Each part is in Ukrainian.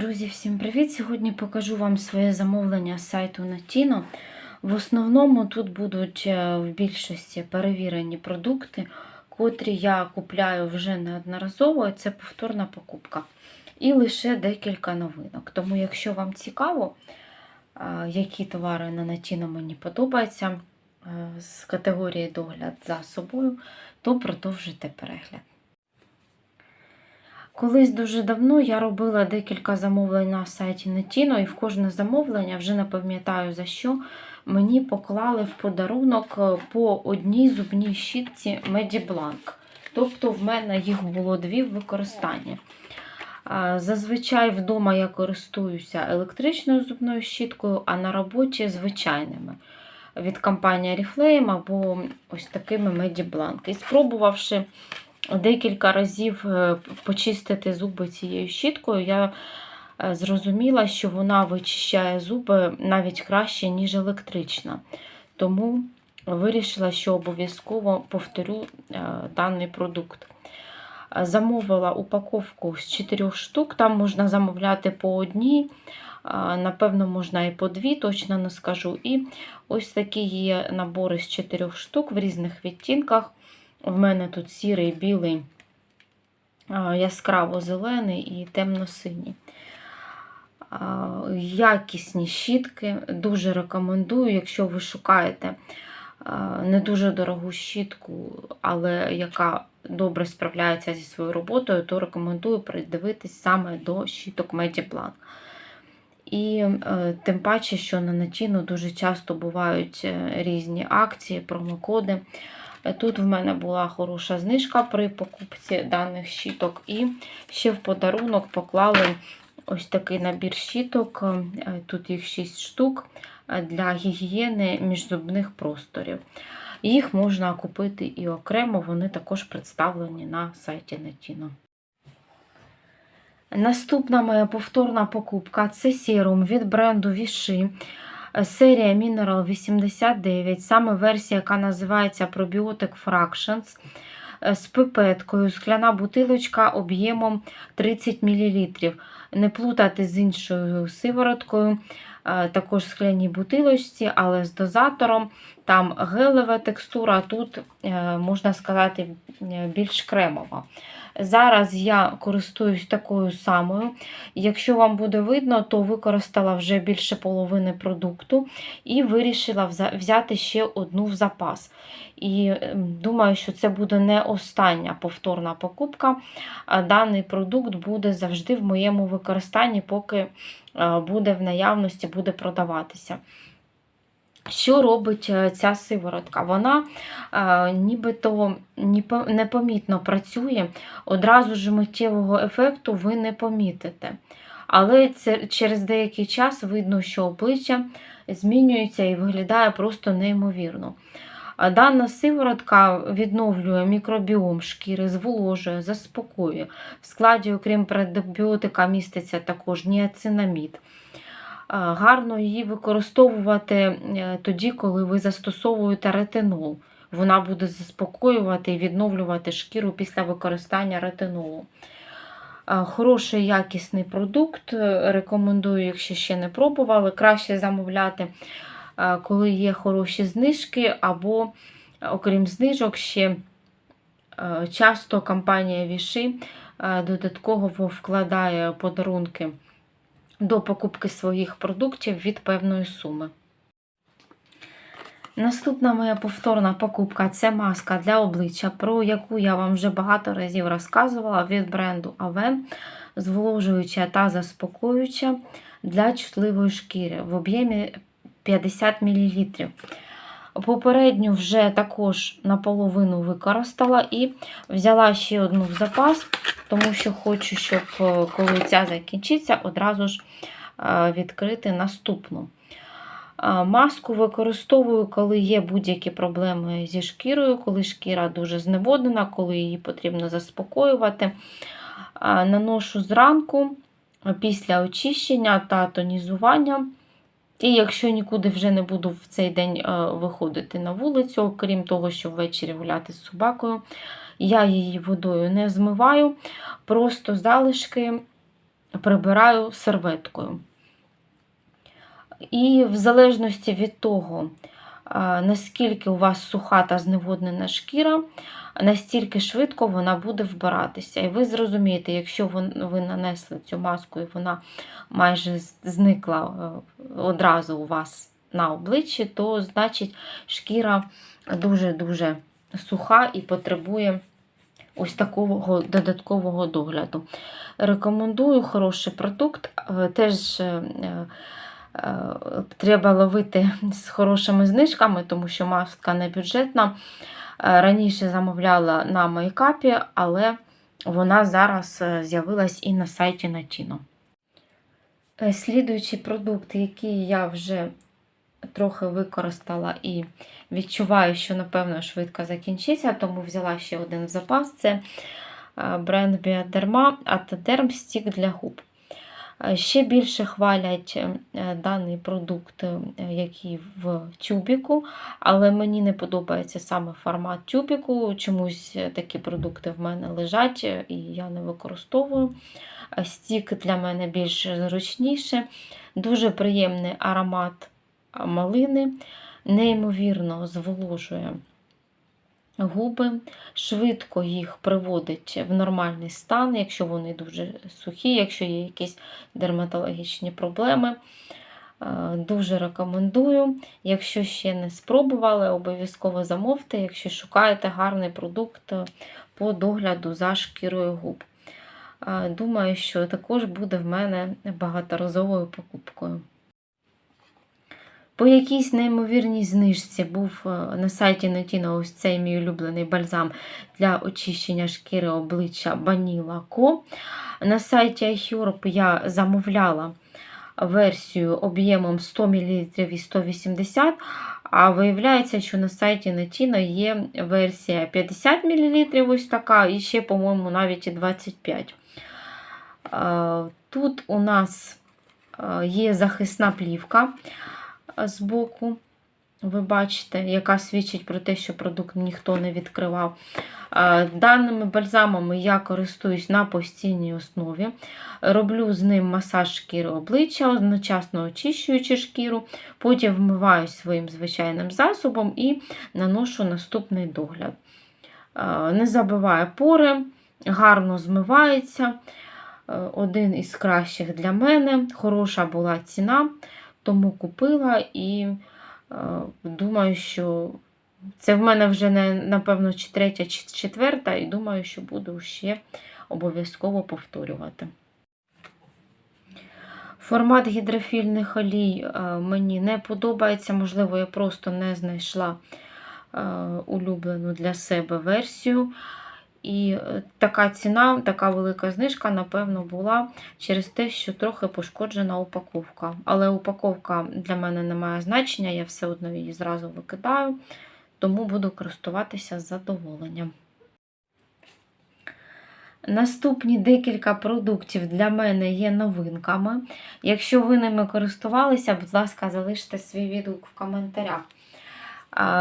Друзі, всім привіт! Сьогодні покажу вам своє замовлення з сайту Natino. В основному тут будуть е, в більшості перевірені продукти, котрі я купляю вже неодноразово. Це повторна покупка. І лише декілька новинок. Тому, якщо вам цікаво, е, які товари на Natino мені подобаються е, з категорії догляд за собою, то продовжуйте перегляд. Колись дуже давно я робила декілька замовлень на сайті Netino, і в кожне замовлення, вже не пам'ятаю за що, мені поклали в подарунок е, по одній зубній щітці Mediblanc. Тобто в мене їх було дві в використанні. Зазвичай вдома я користуюся електричною зубною щіткою, а на роботі звичайними від компанії Oriflame або ось такими Mediblanc. І спробувавши декілька разів е, почистити зуби цією щіткою, я е, зрозуміла, що вона вичищає зуби навіть краще, ніж електрична. Тому вирішила, що обов'язково повторю е, даний продукт. Замовила упаковку з 4 штук, там можна замовляти по одній, напевно, можна і по дві, точно не скажу. І ось такі є набори з 4 штук в різних відтінках. В мене тут сірий, білий, яскраво-зелений і темно-синій. Якісні щітки, дуже рекомендую, якщо ви шукаєте не дуже дорогу щітку, але яка добре справляється зі своєю роботою, то рекомендую придивитись саме до щіток Mediplan. І е, тим паче, що на Натіну дуже часто бувають е, різні акції, промокоди. Тут в мене була хороша знижка при покупці даних щіток, і ще в подарунок поклали ось такий набір щіток, е, тут їх 6 штук для гігієни міжзубних просторів. Їх можна купити і окремо, вони також представлені на сайті Netino. Наступна моя повторна покупка це серум від бренду Vichy. Серія Mineral 89, саме версія, яка називається Probiotic Fractions з пипеткою, скляна бутилочка об'ємом 30 мл. Не плутати з іншою сивороткою, також скляній бутилочці, але з дозатором. Там гелева текстура, тут, е, можна сказати, більш кремова. Зараз я користуюсь такою самою. Якщо вам буде видно, то використала вже більше половини продукту і вирішила взяти ще одну в запас. І думаю, що це буде не остання повторна покупка. Даний продукт буде завжди в моєму використанні, поки буде в наявності, буде продаватися. Що робить е, ця сиворотка? Вона а, нібито непомітно працює, одразу ж миттєвого ефекту ви не помітите. Але це, через деякий час видно, що обличчя змінюється і виглядає просто неймовірно. Дана сиворотка відновлює мікробіом шкіри, зволожує, заспокоює. В складі, окрім пробіотика, міститься також ніацинамід гарно її використовувати е, тоді, коли ви застосовуєте ретинол. Вона буде заспокоювати і відновлювати шкіру після використання ретинолу. Хороший якісний продукт. Е, рекомендую, якщо ще не пробували, краще замовляти, коли є хороші знижки, або, окрім знижок, ще е, часто компанія Віши додатково вкладає подарунки до покупки своїх продуктів від певної суми. Наступна моя повторна покупка це маска для обличчя, про яку я вам вже багато разів розказувала від бренду Aven, зволожуюча та заспокоююча для чутливої шкіри в об'ємі 50 мл. Попередню вже також наполовину використала і взяла ще одну в запас, тому що хочу, щоб е, коли ця закінчиться, одразу ж е, відкрити наступну. Маску використовую, коли є будь-які проблеми зі шкірою, коли шкіра дуже зневодена, коли її потрібно заспокоювати. Наношу зранку після очищення та тонізування. І якщо нікуди вже не буду в цей день е, виходити на вулицю, окрім того, що ввечері гуляти з собакою, я її водою не змиваю, просто залишки прибираю серветкою. І в залежності від того, наскільки у вас суха та зневоднена шкіра, настільки швидко вона буде вбиратися. І ви зрозумієте, якщо ви нанесли цю маску і вона майже зникла е, одразу у вас на обличчі, то значить шкіра дуже-дуже суха і потребує ось такого додаткового догляду. Рекомендую хороший продукт. Е, Теж е, е, треба ловити з хорошими знижками, тому що маска не бюджетна. Раніше замовляла на мейкапі, але вона зараз з'явилась і на сайті Natino. Слідуючий продукт, який я вже трохи використала і відчуваю, що, напевно, швидко закінчиться, тому взяла ще один в запас. Це е, бренд Bioderma Atoderm Stick для губ. Е, Ще більше хвалять е, даний продукт, який в тюбіку, але мені не подобається саме формат тюбіку. Чомусь такі продукти в мене лежать і я не використовую. Стік для мене більш зручніше. Дуже приємний аромат малини, неймовірно зволожує губи, швидко їх приводить в нормальний стан, якщо вони дуже сухі, якщо є якісь дерматологічні проблеми. Е, Дуже рекомендую. Якщо ще не спробували, обов'язково замовте, якщо шукаєте гарний продукт по догляду за шкірою губ. Е, Думаю, що також буде в мене багаторазовою покупкою. По якійсь неймовірній знижці був е, на сайті Notino ось цей мій улюблений бальзам для очищення шкіри обличчя Баніла Ко. На сайті iHerb я замовляла версію об'ємом 100 мл і 180 а виявляється, що на сайті Notino є версія 50 мл, ось така, і ще, по-моєму, навіть і 25. Е, Тут у нас е, є захисна плівка з боку. Ви бачите, яка свідчить про те, що продукт ніхто не відкривав. Даними бальзамами я користуюсь на постійній основі. Роблю з ним масаж шкіри обличчя, одночасно очищуючи шкіру, потім вмиваю своїм звичайним засобом і наношу наступний догляд. Не забиває пори, гарно змивається. Е, Один із кращих для мене. Хороша була ціна, тому купила і е, думаю, що це в мене вже не, напевно, чи третя, чи четверта, і думаю, що буду ще обов'язково повторювати. Формат гідрофільних олій е, мені не подобається, можливо, я просто не знайшла е, улюблену для себе версію. І е, така ціна, така велика знижка, напевно, була через те, що трохи пошкоджена упаковка. Але упаковка для мене не має значення, я все одно її зразу викидаю, тому буду користуватися з задоволенням. Наступні декілька продуктів для мене є новинками. Якщо ви ними користувалися, будь ласка, залиште свій відгук в коментарях.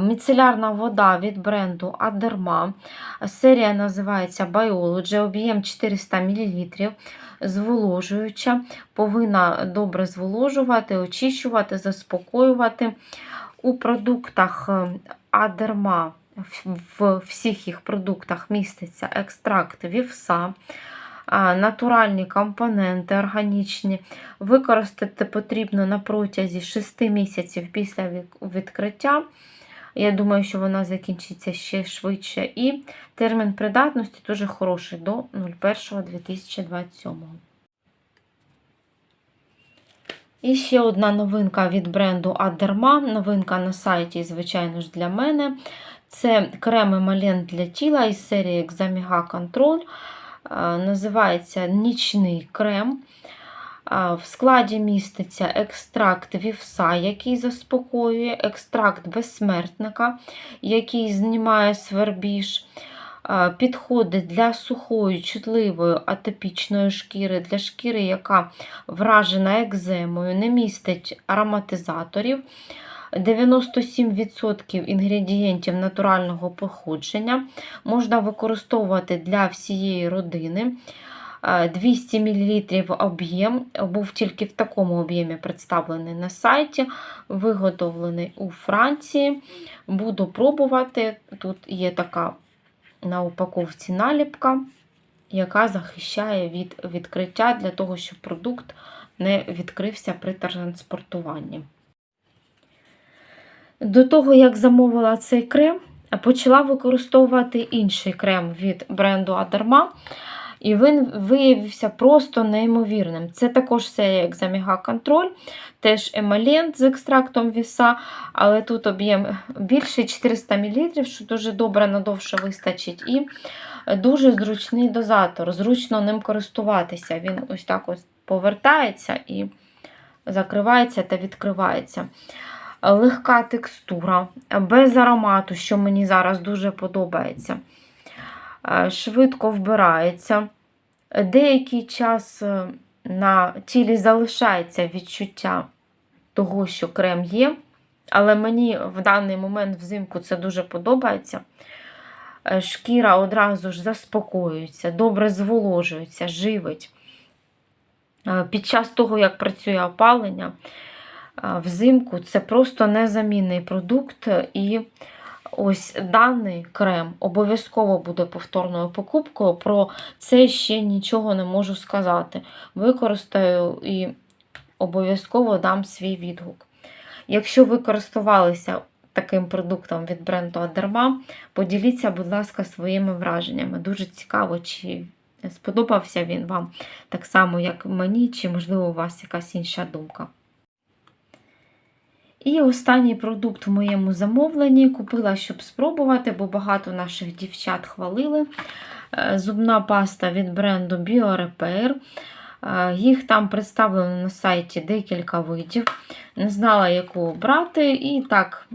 Міцелярна вода від бренду Aderma. Серія називається Biology, об'єм 400 мл. Зволожуюча, повинна добре зволожувати, очищувати, заспокоювати. У продуктах е, Aderma в всіх їх продуктах міститься екстракт вівса, натуральні компоненти органічні. Використати потрібно на протязі 6 місяців після відкриття. Я думаю, що вона закінчиться ще швидше. І термін придатності дуже хороший до 01.2027. І ще одна новинка від бренду Aderma. Новинка на сайті, звичайно ж, для мене. Це крем емалент для тіла із серії Examiga Control. Називається нічний крем. В складі міститься екстракт вівса, який заспокоює, екстракт безсмертника, який знімає свербіж. Підходить для сухої, чутливої атопічної шкіри, для шкіри, яка вражена екземою, не містить ароматизаторів. 97% інгредієнтів натурального походження можна використовувати для всієї родини. Е, 200 мл об'єм, був тільки в такому об'ємі представлений на сайті, виготовлений у Франції. Буду пробувати. Тут є така на упаковці наліпка, яка захищає від відкриття для того, щоб продукт не відкрився при транспортуванні. До того, як замовила цей крем, почала використовувати інший крем від бренду Адарма. І він виявився просто неймовірним. Це також серія Екзаміга Контроль, теж емалент з екстрактом віса, але тут об'єм більший 400 мл, що дуже добре надовше вистачить. І дуже зручний дозатор, зручно ним користуватися. Він ось так ось повертається і закривається та відкривається. Легка текстура, без аромату, що мені зараз дуже подобається. Е, Швидко вбирається. Деякий час е, на тілі залишається відчуття того, що крем є, але мені в даний момент взимку це дуже подобається. Е, Шкіра одразу ж заспокоюється, добре зволожується, живить. Під час того, як працює опалення, взимку це просто незамінний продукт. І ось даний крем обов'язково буде повторною покупкою. Про це ще нічого не можу сказати. Використаю і обов'язково дам свій відгук. Якщо ви користувалися таким продуктом від бренду Адарма, поділіться, будь ласка, своїми враженнями. Дуже цікаво, чи сподобався він вам так само, як мені, чи, можливо, у вас якась інша думка. І останній продукт в моєму замовленні купила, щоб спробувати, бо багато наших дівчат хвалили. Е, Зубна паста від бренду BioRepair. Е, Їх там представлено на сайті декілька видів. Не знала, яку брати, і так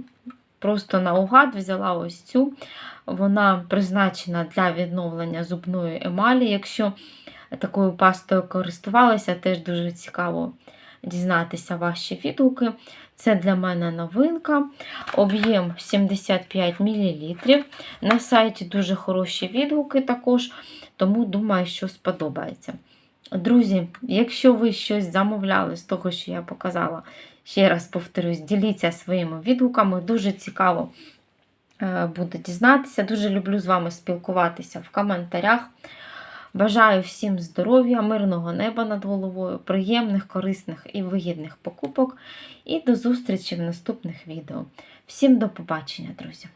просто наугад взяла ось цю. Вона призначена для відновлення зубної емалі. Якщо такою пастою користувалися, теж дуже цікаво дізнатися ваші відгуки. Це для мене новинка. Об'єм 75 мл. На сайті дуже хороші відгуки також, тому думаю, що сподобається. Друзі, якщо ви щось замовляли з того, що я показала, ще раз повторюсь, діліться своїми відгуками. Дуже цікаво е, буде дізнатися. Дуже люблю з вами спілкуватися в коментарях. Бажаю всім здоров'я, мирного неба над головою, приємних, корисних і вигідних покупок. І до зустрічі в наступних відео. Всім до побачення, друзі!